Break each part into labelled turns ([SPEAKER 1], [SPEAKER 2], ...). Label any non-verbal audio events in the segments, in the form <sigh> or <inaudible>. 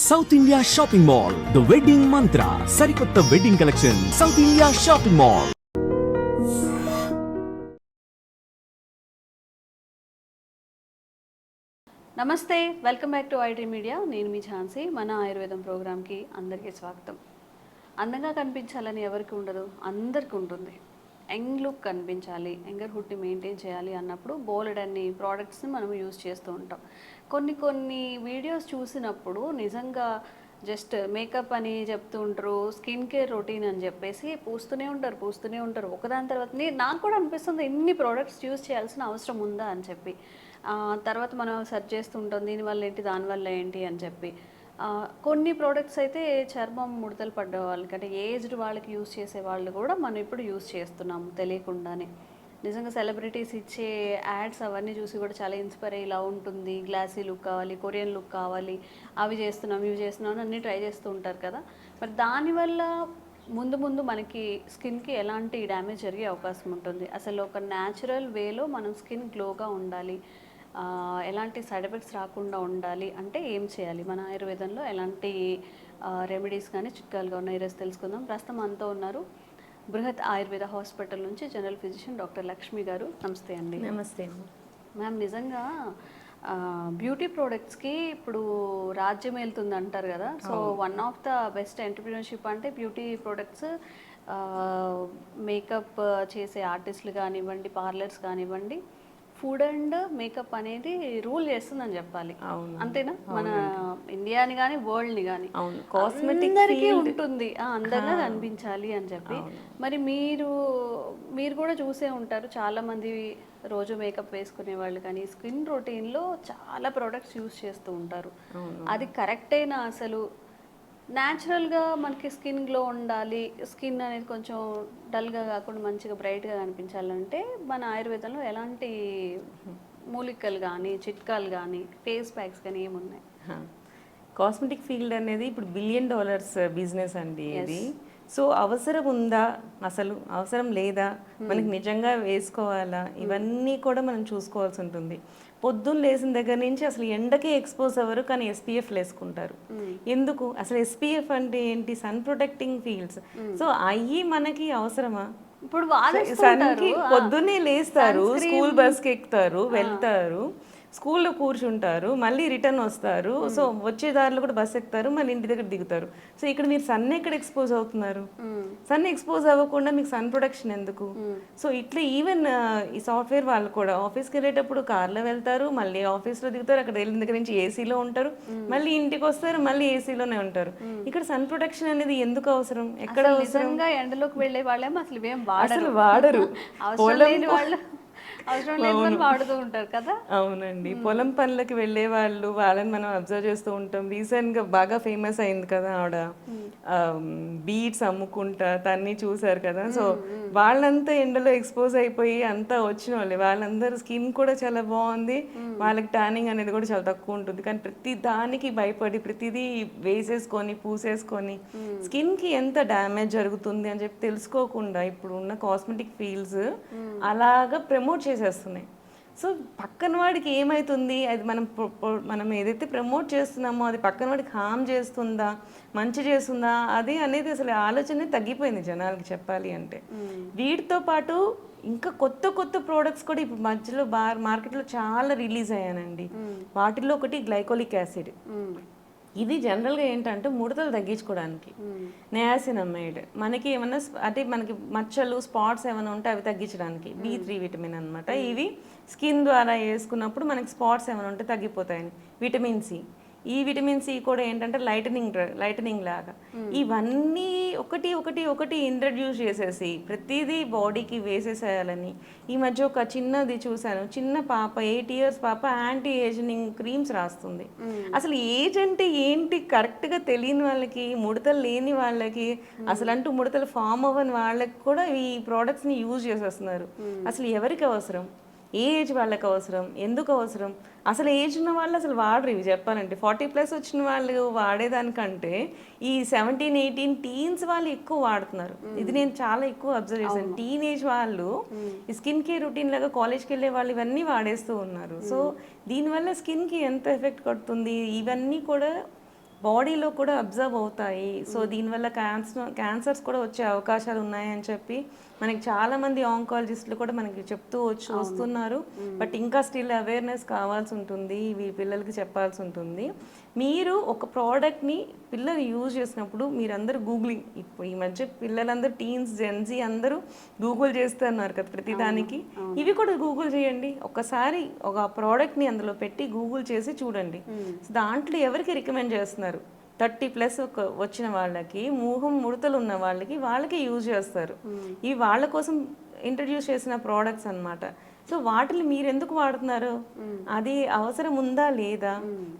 [SPEAKER 1] South India shopping mall the wedding mantra సరికొత్త wedding collection South India shopping mall
[SPEAKER 2] నమస్తే welcome back to iDream media నేను మీ ఝాన్సీ. మన ఆయుర్వేదం ప్రోగ్రామ్కి అందరికీ స్వాగతం. అందంగా కనిపించాలని ఎవరికి ఉండదు అందరికీ ఉంటుంది. యంగ్ లుక్ కనిపించాలి యంగర్ హుడ్ని మెయింటైన్ చేయాలి అన్నప్పుడు బోలెడ్ అన్ని ప్రోడక్ట్స్ని మనం యూజ్ చేస్తూ ఉంటాం. కొన్ని కొన్ని వీడియోస్ చూసినప్పుడు నిజంగా జస్ట్ మేకప్ అని చెప్తూ ఉంటారు స్కిన్ కేర్ రొటీన్ అని చెప్పేసి పూస్తూనే ఉంటారు పూస్తూనే ఉంటారు. ఒకదాని తర్వాత నే- నాకు కూడా అనిపిస్తుంది ఇన్ని ప్రోడక్ట్స్ యూజ్ చేయాల్సిన అవసరం ఉందా అని చెప్పి. తర్వాత మనం సెర్చ్ చేస్తుంటాం దీనివల్ల ఏంటి దానివల్ల ఏంటి అని చెప్పి. కొన్ని ప్రోడక్ట్స్ అయితే చర్మం ముడతలు పడ్డ వాళ్ళకి అంటే ఏజ్డ్ వాళ్ళకి యూజ్ చేసే వాళ్ళు కూడా మనం ఇప్పుడు యూజ్ చేస్తున్నాము తెలియకుండానే. నిజంగా సెలబ్రిటీస్ ఇచ్చే యాడ్స్ అవన్నీ చూసి కూడా చాలా ఇన్స్పైర్ అయ్యి ఇలా ఉంటుంది. గ్లాసీ లుక్ కావాలి కొరియన్ లుక్ కావాలి. అవి చేస్తున్నాం ఇవి చేస్తున్నాం అని అన్నీ ట్రై చేస్తూ ఉంటారు కదా. మరి దానివల్ల ముందు ముందు మనకి స్కిన్కి ఎలాంటి డ్యామేజ్ జరిగే అవకాశం ఉంటుంది? అసలు ఒక న్యాచురల్ వేలో మనం స్కిన్ గ్లోగా ఉండాలి. ఎలాంటి సైడ్ ఎఫెక్ట్స్ రాకుండా ఉండాలి. అంటే ఏం చేయాలి? మన ఆయుర్వేదంలో ఎలాంటి రెమెడీస్ కానీ చిట్కాలుగా ఉన్నాయి ఈరోజు తెలుసుకుందాం. ప్రస్తుతం అంతా ఉన్నారు బృహత్ ఆయుర్వేద హాస్పిటల్ నుంచి general physician doctor Lakshmi garu. నమస్తే అండి.
[SPEAKER 3] నమస్తే.
[SPEAKER 2] మ్యామ్ నిజంగా బ్యూటీ ప్రోడక్ట్స్కి ఇప్పుడు రాజ్యం వెళ్తుంది అంటారు కదా. So one of the best entrepreneurship అంటే బ్యూటీ ప్రోడక్ట్స్ మేకప్ చేసే ఆర్టిస్టులు కానివ్వండి పార్లర్స్ కానివ్వండి ఫుడ్ అండ్ మేకప్ అనేది రూల్ చేస్తుందని చెప్పాలి. అంతేనా? మన ఇండియాని కానీ వరల్డ్ని కానీ
[SPEAKER 3] కాస్మెటిక్
[SPEAKER 2] అందరికీ ఉంటుంది. ఆ, అందంగా కనిపించాలి అని చెప్పి. మరి మీరు మీరు కూడా చూసే ఉంటారు. చాలా మంది రోజు మేకప్ వేసుకునే వాళ్ళు కానీ స్కిన్ రొటీన్లో చాలా ప్రోడక్ట్స్ యూస్ చేస్తూ ఉంటారు. అది కరెక్టేనా అసలు? న్యాచురల్గా మనకి స్కిన్ గ్లో ఉండాలి. స్కిన్ అనేది కొంచెం డల్గా కాకుండా మంచిగా బ్రైట్గా కనిపించాలంటే మన ఆయుర్వేదంలో ఎలాంటి మూలికలు కానీ చిట్కాలు కానీ ఫేస్ ప్యాక్స్ కానీ ఏమున్నాయి.
[SPEAKER 3] కాస్మెటిక్ ఫీల్డ్ అనేది ఇప్పుడు బిలియన్ డాలర్స్ బిజినెస్ అండి ఇది. సో అవసరం ఉందా? అసలు అవసరం లేదా? మనకి నిజంగా వేసుకోవాలా? ఇవన్నీ కూడా మనం చూసుకోవాల్సి ఉంటుంది. పొద్దున్న లేచిన దగ్గర నుంచి అసలు ఎండకి ఎక్స్పోజ్ అవ్వరు కానీ ఎస్పీఎఫ్ వేసుకుంటారు. ఎందుకు? అసలు ఎస్పీఎఫ్ అంటే ఏంటి? సన్ ప్రొటెక్టింగ్ ఫీల్డ్స్ సో అయ్యి మనకి అవసరమా?
[SPEAKER 2] ఇప్పుడు
[SPEAKER 3] పొద్దున్నే లేస్తారు స్కూల్ బస్కి ఎక్కుతారు వెళ్తారు. స్కూల్లో కూర్చుంటారు మళ్ళీ రిటర్న్ వస్తారు. సో వచ్చే దారిలో కూడా బస్ ఎక్కుతారు మళ్ళీ ఇంటి దగ్గర దిగుతారు. సో ఇక్కడ మీరు సన్ ఎక్కడ ఎక్స్పోజ్ అవుతున్నారు? సన్ ఎక్స్పోజ్ అవ్వకుండా మీకు సన్ ప్రొడక్షన్ ఎందుకు? సో ఇట్లా ఈవెన్ ఈ సాఫ్ట్వేర్ వాళ్ళు కూడా ఆఫీస్కి వెళ్ళేటప్పుడు కార్లో వెళ్తారు మళ్ళీ ఆఫీస్లో దిగుతారు అక్కడ వెళ్ళిన దగ్గర నుంచి ఏసీలో ఉంటారు మళ్ళీ ఇంటికి వస్తారు మళ్ళీ ఏసీలోనే ఉంటారు. ఇక్కడ సన్ ప్రొటెక్షన్ అనేది ఎందుకు అవసరం? ఎక్కడ
[SPEAKER 2] నిజంగా ఎండలోకి వెళ్ళే వాళ్ళేమో అసలు వాడరు.
[SPEAKER 3] అసలు <laughs>
[SPEAKER 2] వాళ్ళు. వాడుతూ ఉంటారు కదా?
[SPEAKER 3] అవునండి. పొలం పనులకి వెళ్ళే వాళ్ళు వాళ్ళని మనం అబ్జర్వ్ చేస్తూ ఉంటాం. రీసెంట్గా బాగా ఫేమస్ అయింది కదా ఆవిడ. బీట్స్ అమ్ముకుంటా తన్ని చూసారు కదా. సో వాళ్ళంతా ఎండలో ఎక్స్పోజ్ అయిపోయి అంతా వచ్చిన వాళ్ళే. వాళ్ళందరూ స్కిన్ కూడా చాలా బాగుంది. వాళ్ళకి టానింగ్ అనేది కూడా చాలా తక్కువ ఉంటుంది. కానీ ప్రతి దానికి భయపడి ప్రతిదీ వేసేసుకొని పూసేసుకొని స్కిన్కి ఎంత డ్యామేజ్ జరుగుతుంది అని చెప్పి తెలుసుకోకుండా ఇప్పుడు ఉన్న కాస్మెటిక్ ఫీల్డ్స్ అలాగా ప్రమోట్ చేసేస్తున్నాయి. సో పక్కన వాడికి ఏమవుతుంది అది మనం మనం ఏదైతే ప్రమోట్ చేస్తున్నామో అది పక్కన వాడికి హామ్ చేస్తుందా? మంచి చేస్తుందా? అది అనేది అసలు ఆలోచనే తగ్గిపోయింది జనాలకి చెప్పాలి అంటే. వీటితో పాటు ఇంకా కొత్త కొత్త ప్రోడక్ట్స్ కూడా ఇప్పుడు మధ్యలో బార్ మార్కెట్లో చాలా రిలీజ్ అయ్యానండి. వాటిల్లో ఒకటి గ్లైకోలిక్ యాసిడ్. ఇది జనరల్గా ఏంటంటే ముడతలు తగ్గించుకోవడానికి. నియాసినమైడ్. మనకి ఏమన్నా స్ప- అంటే మనకి మచ్చలు స్పాట్స్ ఏమైనా ఉంటే అవి తగ్గించడానికి. బి త్రీ విటమిన్ అనమాట ఇవి స్కిన్ ద్వారా వేసుకున్నప్పుడు మనకి స్పాట్స్ ఏమైనా ఉంటే తగ్గిపోతాయని. Vitamin C. ఈ విటమిన్ సి కూడా ఏంటంటే లైటనింగ్ లైటనింగ్ లాగా. ఇవన్నీ ఒకటి ఒకటి ఒకటి ఇంట్రడ్యూస్ చేసేసి ప్రతిదీ బాడీకి వేసేసేయాలని. ఈ మధ్య ఒక చిన్నది చూశాను. చిన్న పాప ఎయిట్ ఇయర్స్ పాప యాంటీ ఏజింగ్ క్రీమ్స్ రాస్తుంది అసలు ఏజ్ అంటే ఏంటి? కరెక్ట్గా తెలియని వాళ్ళకి ముడతలు లేని వాళ్ళకి అసలు అంటూ ముడతలు ఫామ్ అవ్వని వాళ్ళకి కూడా ఈ ప్రోడక్ట్స్ని యూజ్ చేసేస్తున్నారు. అసలు ఎవరికి అవసరం? ఏ ఏజ్ వాళ్ళకి అవసరం? ఎందుకు అవసరం? అసలు ఏజ్ ఉన్న వాళ్ళు అసలు వాడరు ఇవి చెప్పాలంటే. ఫార్టీ ప్లస్ వచ్చిన వాళ్ళు వాడేదానికంటే ఈ సెవెంటీన్ ఎయిటీన్ టీన్స్ వాళ్ళు ఎక్కువ వాడుతున్నారు. ఇది నేను చాలా ఎక్కువ అబ్జర్వ్ చేశాను. టీన్ ఏజ్ వాళ్ళు ఈ స్కిన్ కేర్ రొటీన్ లాగా కాలేజ్కి వెళ్ళే వాళ్ళు ఇవన్నీ వాడేస్తూ ఉన్నారు. సో దీనివల్ల స్కిన్కి ఎంత ఎఫెక్ట్ కొడుతుంది? ఇవన్నీ కూడా బాడీలో కూడా అబ్జర్వ్ అవుతాయి. సో దీనివల్ల క్యాన్సర్ క్యాన్సర్స్ కూడా వచ్చే అవకాశాలు ఉన్నాయని చెప్పి మనకి చాలా మంది ఆంకాలజిస్టులు కూడా మనకి చెప్తూ వచ్చి వస్తున్నారు. బట్ ఇంకా స్టిల్ అవేర్నెస్ కావాల్సి ఉంటుంది. ఇవి పిల్లలకి చెప్పాల్సి ఉంటుంది. మీరు ఒక ప్రోడక్ట్ని పిల్లలు యూజ్ చేసినప్పుడు మీరందరూ గూగులింగ్ ఇప్పుడు ఈ మధ్య పిల్లలందరూ టీన్స్ జెన్జీ అందరూ గూగుల్ చేస్తున్నారు కదా ప్రతిదానికి. ఇవి కూడా గూగుల్ చేయండి. ఒకసారి ఒక ప్రోడక్ట్ని అందులో పెట్టి గూగుల్ చేసి చూడండి. దాంట్లో ఎవరికి రికమెండ్ చేస్తున్నారు? థర్టీ ప్లస్ ఒక వచ్చిన వాళ్ళకి మూహం ముడతలు ఉన్న వాళ్ళకి వాళ్ళకి యూజ్ చేస్తారు. ఇవి వాళ్ళ కోసం ఇంట్రడ్యూస్ చేసిన ప్రోడక్ట్స్ అన్నమాట. సో వాటిని మీరు ఎందుకు వాడుతున్నారు అది అవసరం ఉందా లేదా?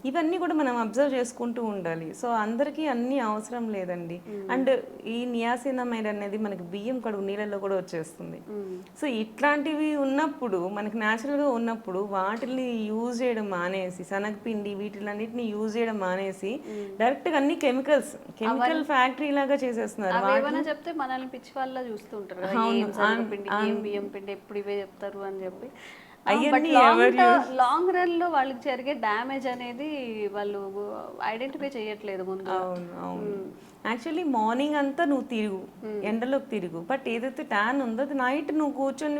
[SPEAKER 3] ఇవన్నీ కూడా మనం అబ్జర్వ్ చేసుకుంటూ ఉండాలి. సో అందరికీ అన్ని అవసరం లేదండి. అండ్ ఈ నియాసినమైడ్ అనేది మనకి బియ్యం కడుగు నీళ్ళల్లో కూడా వచ్చేస్తుంది. సో ఇట్లాంటివి ఉన్నప్పుడు మనకి న్యాచురల్గా ఉన్నప్పుడు వాటిని యూజ్ చేయడం మానేసి శనగపిండి వీటిలన్నిటిని యూజ్ చేయడం మానేసి డైరెక్ట్గా అన్ని కెమికల్స్ కెమికల్ ఫ్యాక్టరీ లాగా చేసేస్తున్నారు.
[SPEAKER 2] చెప్తే మనల్ని పిచ్చి వాళ్ళ చూస్తుంటారు బియ్యం పిండి ఎప్పుడు ఇవే చెప్తారు అని చెప్పి.
[SPEAKER 3] అవన్నీ
[SPEAKER 2] లాంగ్ రన్లో వాళ్ళకి జరిగే డ్యామేజ్ అనేది వాళ్ళు ఐడెంటిఫై చేయట్లేదు ముందు
[SPEAKER 3] అవును అవును. యాక్చువల్లీ మార్నింగ్ అంతా నువ్వు తిరుగు. ఎండలోకి తిరుగు. బట్ ఏదైతే ట్యాన్ ఉందో అది నైట్ నువ్వు కూర్చొని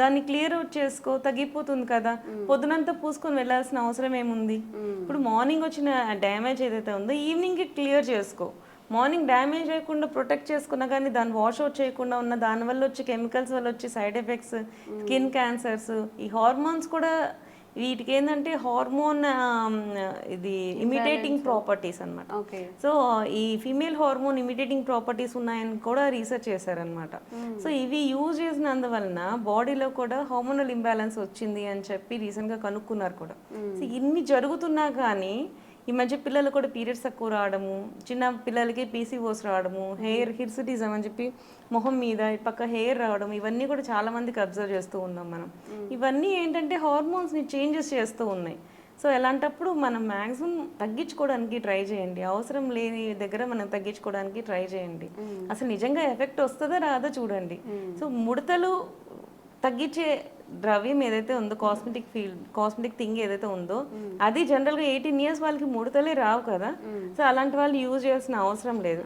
[SPEAKER 3] దాన్ని క్లియర్ అవుట్ చేసుకో తగ్గిపోతుంది కదా. పొద్దునంతా పూసుకొని వెళ్ళాల్సిన అవసరం ఏముంది? ఇప్పుడు మార్నింగ్ వచ్చిన డ్యామేజ్ ఏదైతే ఉందో ఈవినింగ్కి క్లియర్ చేసుకో. మార్నింగ్ డ్యామేజ్ చేయకుండా ప్రొటెక్ట్ చేసుకున్నా కానీ దాన్ని వాష్ అవుట్ చేయకుండా ఉన్న దానివల్ల వచ్చే కెమికల్స్ వల్ల వచ్చే సైడ్ ఎఫెక్ట్స్ స్కిన్ క్యాన్సర్స్ ఈ హార్మోన్స్ కూడా వీటికి ఏంటంటే హార్మోన్ ఇది ఇమిటేటింగ్ ప్రాపర్టీస్ అన్నమాట.
[SPEAKER 2] ఓకే
[SPEAKER 3] సో ఈ ఫీమేల్ హార్మోన్ ఇమిటేటింగ్ ప్రాపర్టీస్ ఉన్నాయని కూడా రీసెర్చ్ చేశారనమాట సో ఇవి యూజ్ చేసినందువలన బాడీలో కూడా హార్మోనల్ ఇంబ్యాలెన్స్ వచ్చింది అని చెప్పి రీసెంట్గా కనుక్కున్నారు కూడా. సో ఇన్ని జరుగుతున్నా కానీ ఈ మధ్య పిల్లలు కూడా పీరియడ్స్ తక్కువ రావడము చిన్న పిల్లలకి పీసీఓస్ రావడము హెయిర్ హిర్సిటిజం అని చెప్పి మొహం మీద ఈ పక్క హెయిర్ రావడం ఇవన్నీ కూడా చాలా మందికి అబ్జర్వ్ చేస్తూ ఉన్నాం మనం. ఇవన్నీ ఏంటంటే హార్మోన్స్ని చేంజెస్ చేస్తూ ఉన్నాయి. సో ఎలాంటప్పుడు మనం మ్యాక్సిమం తగ్గించుకోవడానికి ట్రై చేయండి. అవసరం లేని దగ్గర మనం తగ్గించుకోవడానికి ట్రై చేయండి. అసలు నిజంగా ఎఫెక్ట్ వస్తుందా రాదా చూడండి. సో ముడతలు తగ్గించే ద్రవ్యం ఏదైతే ఉందో కాస్మెటిక్ ఫీల్డ్ కాస్మెటిక్ థింగ్ ఏదైతే ఉందో అది జనరల్గా ఎయిటీన్ ఇయర్స్ వాళ్ళకి ముడతలే రావు కదా. సో అలాంటి వాళ్ళు యూజ్ చేయాల్సిన అవసరం లేదు.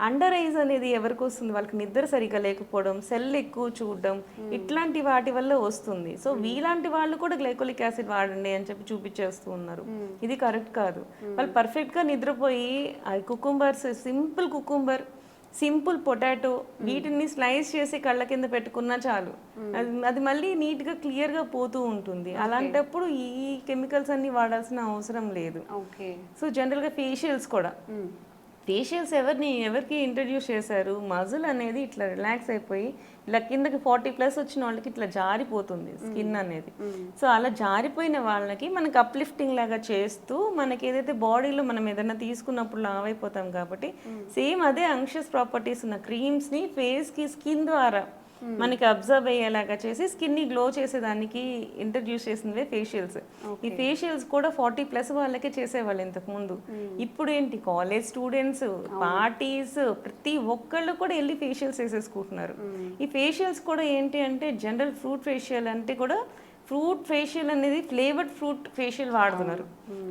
[SPEAKER 3] అండర్ ఐజ్ అనేది ఎవరికి వస్తుంది? వాళ్ళకి నిద్ర సరిగా లేకపోవడం సెల్ ఎక్కువ చూడడం ఇట్లాంటి వాటి వల్ల వస్తుంది. సో వీలాంటి వాళ్ళు కూడా గ్లైకోలిక్ యాసిడ్ వాడండి అని చెప్పి చూపించేస్తూ ఉన్నారు. ఇది కరెక్ట్ కాదు. వాళ్ళు పర్ఫెక్ట్గా నిద్రపోయి cucumbers simple cucumber simple potato వీటిని స్లైస్ చేసి కళ్ళ కింద పెట్టుకున్నా చాలు. అది మళ్ళీ నీట్గా క్లియర్గా పోతూ ఉంటుంది. అలాంటప్పుడు ఈ కెమికల్స్ అన్ని వాడాల్సిన అవసరం లేదు. సో జనరల్గా ఫేషియల్స్ కూడా. ఫేషియల్స్ ఎవరిని ఎవరికి ఇంట్రడ్యూస్ చేశారు? మజిల్ అనేది ఇట్లా రిలాక్స్ అయిపోయి ఇలా కిందకి ఫార్టీ ప్లస్ వచ్చిన వాళ్ళకి ఇట్లా జారిపోతుంది స్కిన్ అనేది. సో అలా జారిపోయిన వాళ్ళకి మనకి అప్లిఫ్టింగ్ లాగా చేస్తూ మనకి ఏదైతే బాడీలో మనం ఏదైనా తీసుకున్నప్పుడు లావ్ అయిపోతాం కాబట్టి సేమ్ అదే అంక్షస్ ప్రాపర్టీస్ ఉన్న క్రీమ్స్ని ఫేస్కి స్కిన్ ద్వారా మనకి అబ్జర్వ్ అయ్యేలాగా చేసి స్కిన్ని గ్లో చేసేదానికి ఇంట్రడ్యూస్ చేసినవే ఫేషియల్స్ ఈ ఫేషియల్స్ కూడా ఫార్టీ ప్లస్ వాళ్ళకే చేసేవాళ్ళు ఇంతకు ముందు ఇప్పుడు ఏంటి? కాలేజ్ స్టూడెంట్స్ పార్టీస్ ప్రతి ఒక్కళ్ళు కూడా వెళ్ళి ఫేషియల్స్ వేసేసుకుంటున్నారు. ఈ ఫేషియల్స్ కూడా ఏంటి అంటే జనరల్ ఫ్రూట్ ఫేషియల్ అంటే కూడా ఫ్రూట్ ఫేషియల్ అనేది ఫ్లేవర్డ్ ఫ్రూట్ ఫేషియల్ వాడుతున్నారు.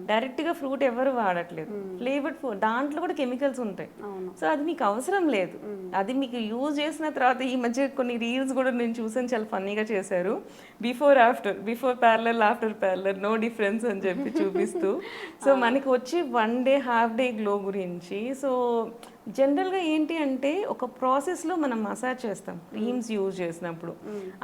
[SPEAKER 3] డైరెక్ట్గా ఫ్రూట్ ఎవరు వాడట్లేదు. ఫ్లేవర్డ్ ఫ్రూట్ దాంట్లో కూడా కెమికల్స్ ఉంటాయి. సో అది మీకు అవసరం లేదు. అది మీకు యూజ్ చేసిన తర్వాత ఈ మధ్య కొన్ని రీల్స్ కూడా నేను చూసాను చాలా ఫన్నీగా చేశారు. Before after before parlour after parlour no difference అని చెప్పి చూపిస్తూ. <laughs> సో మనకి వచ్చి one day half day glow గురించి సో జనరల్గా ఏంటి అంటే ఒక ప్రాసెస్లో మనం మసాజ్ చేస్తాం క్రీమ్స్ యూజ్ చేసినప్పుడు.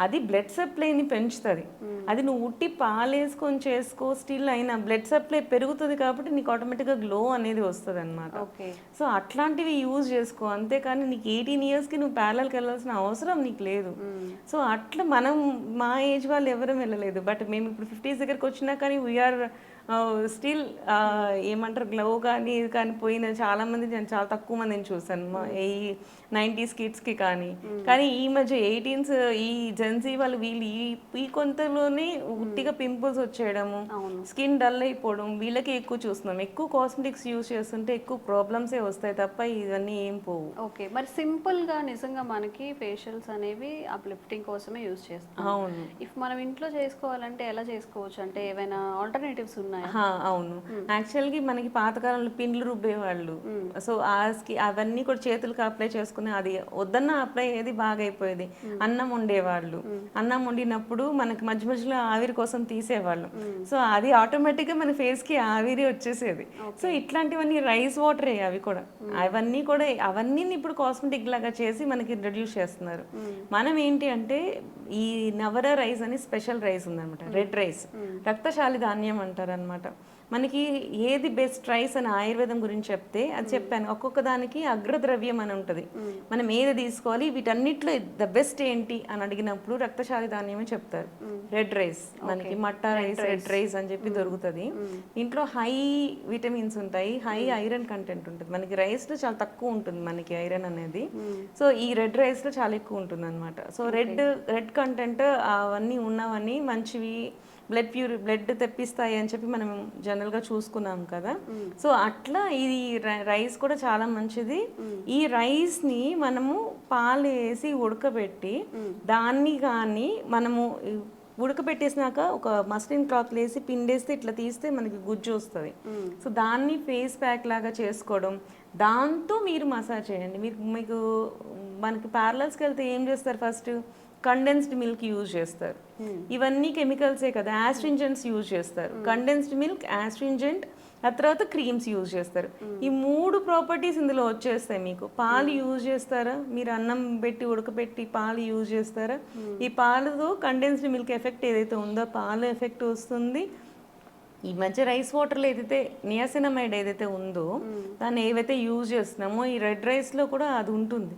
[SPEAKER 3] అది బ్లడ్ సప్లైని పెంచుతుంది. అది నువ్వు ఉట్టి పాలేసుకొని చేసుకో స్టిల్ అయినా బ్లడ్ సప్లై పెరుగుతుంది కాబట్టి నీకు ఆటోమేటిక్గా గ్లో అనేది వస్తుంది అనమాట సో అట్లాంటివి యూజ్ చేసుకో. అంతేకాని నీకు ఎయిటీన్ ఇయర్స్కి నువ్వు ప్యారలల్కి వెళ్ళాల్సిన అవసరం నీకు లేదు. సో అట్లా మనం మా ఏజ్ వాళ్ళు ఎవరు వెళ్ళలేదు. బట్ మేము ఇప్పుడు ఫిఫ్టీస్ దగ్గరికి వచ్చినా కానీ వీఆర్ స్టిల్ ఏమంటారు గ్లవ్ కానీ ఇది కానీ పోయిన చాలా మంది నేను చాలా తక్కువ మందిని చూసాను మా ఈ నైంటీస్ కిడ్స్కి కానీ కానీ ఈ మధ్య ఎయిటీన్స్ ఈ జెన్సీ వాళ్ళు వీళ్ళు ఈ ఈ కొంతలోనే ఉట్టిగా పింపుల్స్ వచ్చేయడము స్కిన్ డల్ అయిపోవడం వీళ్ళకి ఎక్కువ చూస్తున్నాం. ఎక్కువ కాస్మెటిక్స్ యూజ్ చేస్తుంటే ఎక్కువ ప్రాబ్లమ్సే వస్తాయి తప్ప ఇవన్నీ ఏం పోవు.
[SPEAKER 2] ఓకే. మరి సింపుల్గా నిజంగా మనకి ఫేషియల్స్ అనేవి అప్లిఫ్టింగ్ కోసమే యూజ్ చేస్తాం
[SPEAKER 3] అవును.
[SPEAKER 2] ఇఫ్ మనం ఇంట్లో చేసుకోవాలంటే ఎలా చేసుకోవచ్చు? అంటే ఏవైనా ఆల్టర్నేటివ్స్ ఉన్నాయా?
[SPEAKER 3] అవును. యాక్చువల్గా మనకి పాతకాలంలో పిండ్లు రుబ్బేవాళ్ళు. సో ఆ స్కి అవన్నీ కూడా చేతులకు అప్లై చేసుకుని అది వద్దన్న అప్లై అయ్యేది బాగా అయిపోయేది అన్నం వండేవాళ్ళు. అన్నం వండినప్పుడు మనకి మధ్య మధ్యలో ఆవిరి కోసం తీసేవాళ్ళు. సో అది ఆటోమేటిక్గా మన ఫేస్కి ఆవిరి వచ్చేసేది. సో ఇట్లాంటివన్నీ రైస్ వాటరే అవి కూడా. అవన్నీ కూడా అవన్నీ ఇప్పుడు కాస్మెటిక్ లాగా చేసి మనకి ఇంట్రడ్యూస్ చేస్తున్నారు. మనం ఏంటి అంటే ఈ నవర రైస్ అని స్పెషల్ రైస్ ఉందన్నమాట. Red rice. రక్తశాలి ధాన్యం అంటారు అనమాట మనకి ఏది బెస్ట్ రైస్ అని ఆయుర్వేదం గురించి చెప్తే అది చెప్పాను. ఒక్కొక్క దానికి అగ్రద్రవ్యం అని ఉంటుంది. మనం ఏది తీసుకోవాలి? వీటన్నిటిలో ద బెస్ట్ ఏంటి అని అడిగినప్పుడు రక్తశాలి ధాన్యమే చెప్తారు. రెడ్ రైస్ మనకి మట్టా రైస్ రెడ్ రైస్ అని చెప్పి దొరుకుతుంది. ఇంట్లో హై విటమిన్స్ ఉంటాయి. హై ఐరన్ కంటెంట్ ఉంటుంది. మనకి రైస్లో చాలా తక్కువ ఉంటుంది మనకి ఐరన్ అనేది. సో ఈ రెడ్ రైస్లో చాలా ఎక్కువ ఉంటుంది అనమాట సో రెడ్ రెడ్ కంటెంట్ అవన్నీ ఉన్నవన్నీ మంచివి బ్లడ్ ప్యూరి బ్లడ్ తెప్పిస్తాయి అని చెప్పి మనం జనరల్గా చూసుకున్నాం కదా. సో అట్లా ఇది రైస్ కూడా చాలా మంచిది. ఈ రైస్ని మనము పాలు వేసి ఉడకబెట్టి దాన్ని కానీ మనము ఉడకబెట్టేసినాక ఒక మస్లిన్ క్లాత్ వేసి పిండేస్తే ఇట్లా తీస్తే మనకి గుజ్జు వస్తుంది. సో దాన్ని ఫేస్ ప్యాక్ లాగా చేసుకోవడం. దాంతో మీరు మసాజ్ చేయండి. మీరు మీకు మనకి పార్లర్స్కి వెళ్తే ఏం చేస్తారు ఫస్ట్? కండెన్స్డ్ మిల్క్ యూజ్ చేస్తారు. ఇవన్నీ కెమికల్సే కదా యాస్ట్రింజెంట్స్ యూజ్ చేస్తారు. కండెన్స్డ్ మిల్క్ యాస్ట్రింజెంట్ ఆ తర్వాత క్రీమ్స్ యూజ్ చేస్తారు. ఈ మూడు ప్రాపర్టీస్ ఇందులో వచ్చేస్తాయి మీకు. పాలు యూజ్ చేస్తారా? మీరు అన్నం పెట్టి ఉడకబెట్టి పాలు యూజ్ చేస్తారా? ఈ పాలతో కండెన్స్డ్ మిల్క్ ఎఫెక్ట్ ఏదైతే ఉందో పాలు ఎఫెక్ట్ వస్తుంది. ఈ మధ్య రైస్ వాటర్లో ఏదైతే నియాసినమైడ్ ఏదైతే ఉందో దాన్ని ఏవైతే యూజ్ చేస్తున్నామో ఈ రెడ్ రైస్లో కూడా అది ఉంటుంది.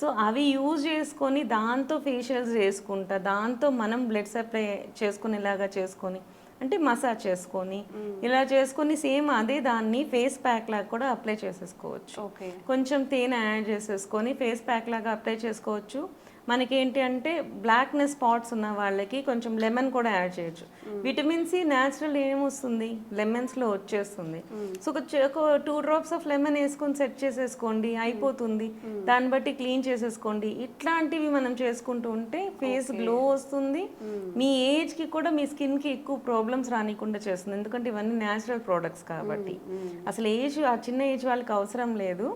[SPEAKER 3] సో అవి యూజ్ చేసుకొని దాంతో ఫేషియల్స్ చేసుకుంటా దాంతో మనం బ్లడ్ సప్లై చేసుకునేలాగా చేసుకొని అంటే మసాజ్ చేసుకొని ఇలా చేసుకొని సేమ్ అదే దాన్ని ఫేస్ ప్యాక్ లాగా కూడా అప్లై చేసేసుకోవచ్చు.
[SPEAKER 2] ఓకే.
[SPEAKER 3] కొంచెం తేనె యాడ్ చేసేసుకొని ఫేస్ ప్యాక్ లాగా అప్లై చేసుకోవచ్చు. మనకేంటి అంటే బ్లాక్నెస్ స్పాట్స్ ఉన్న వాళ్ళకి కొంచెం లెమన్ కూడా యాడ్ చేయొచ్చు. విటమిన్ సి న్యాచురల్ ఏమొస్తుంది? లెమన్స్లో వచ్చేస్తుంది. సో ఒక టూ డ్రాప్స్ ఆఫ్ లెమన్ వేసుకొని సెట్ చేసేసుకోండి అయిపోతుంది. దాన్ని బట్టి క్లీన్ చేసేసుకోండి. ఇట్లాంటివి మనం చేసుకుంటూ ఉంటే ఫేస్ గ్లో వస్తుంది. మీ ఏజ్కి కూడా మీ స్కిన్కి ఎక్కువ ప్రాబ్లమ్స్ రానికుండా చేస్తుంది. ఎందుకంటే ఇవన్నీ న్యాచురల్ ప్రోడక్ట్స్ కాబట్టి. అసలు ఏజ్ ఆ చిన్న ఏజ్ వాళ్ళకి అవసరం లేదు.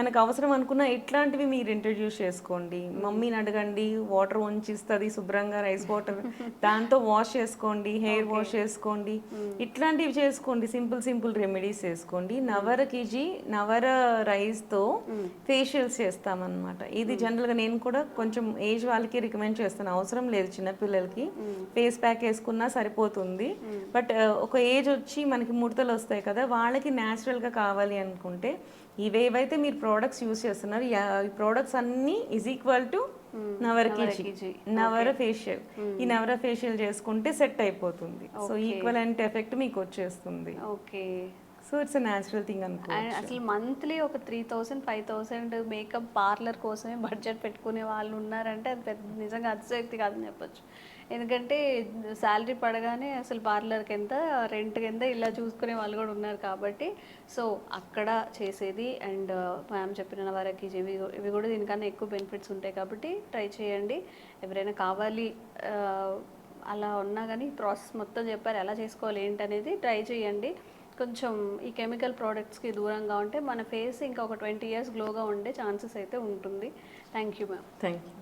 [SPEAKER 3] మనకు అవసరం అనుకున్న ఇట్లాంటివి మీరు ఇంట్రడ్యూస్ చేసుకోండి. మమ్మీని అడగండి వాటర్ వంచిస్తుంది శుభ్రంగా రైస్ వాటర్ దాంతో వాష్ చేసుకోండి హెయిర్ వాష్ చేసుకోండి. ఇట్లాంటివి చేసుకోండి సింపుల్ సింపుల్ రెమెడీస్ చేసుకోండి. నవర కేజీ నవర రైస్తో ఫేషియల్స్ చేస్తామన్నమాట. ఇది జనరల్గా నేను కూడా కొంచెం ఏజ్ వాళ్ళకి రికమెండ్ చేస్తాను. అవసరం లేదు చిన్నపిల్లలకి. ఫేస్ ప్యాక్ వేసుకున్నా సరిపోతుంది. బట్ ఒక ఏజ్ వచ్చి మనకి ముడతలు వస్తాయి కదా వాళ్ళకి న్యాచురల్గా కావాలి అనుకుంటే ఇవేవైతే మీరు ప్రోడక్ట్స్ యూస్ చేస్తున్నారు ఈ ప్రోడక్ట్స్ అన్నీ is equal to Navara KG Navara facial ఈ నవర ఫేషియల్ చేసుకుంటే సెట్ అయిపోతుంది. సో ఈక్వల్ అంటే ఎఫెక్ట్ మీకు వచ్చేస్తుంది.
[SPEAKER 2] Okay
[SPEAKER 3] so it's natural thing అనుకో
[SPEAKER 2] అండ్ అసలు మంత్లీ ఒక three thousand five thousand makeup parlour కోసమే బడ్జెట్ పెట్టుకునే వాళ్ళు ఉన్నారంటే అది పెద్ద నిజంగా అతిశక్తి కాదని చెప్పొచ్చు. ఎందుకంటే శాలరీ పడగానే అసలు పార్లర్కి ఎంత రెంట్ కింద ఇలా చూసుకునే వాళ్ళు కూడా ఉన్నారు కాబట్టి. సో అక్కడ చేసేది అండ్ మ్యామ్ చెప్పిన వరకు ఇవి ఇవి కూడా దీనికన్నా ఎక్కువ బెనిఫిట్స్ ఉంటాయి కాబట్టి ట్రై చేయండి. ఎవరైనా కావాలి అలా ఉన్నా కానీ ప్రాసెస్ మొత్తం చెప్పారు ఎలా చేసుకోవాలి ఏంటనేది ట్రై చేయండి. కొంచెం ఈ కెమికల్ ప్రోడక్ట్స్కి దూరంగా ఉంటే మన ఫేస్ ఇంకా ఒక ట్వంటీ ఇయర్స్ గ్లోగా ఉండే ఛాన్సెస్ అయితే ఉంటుంది. Thank you ma'am
[SPEAKER 3] thank you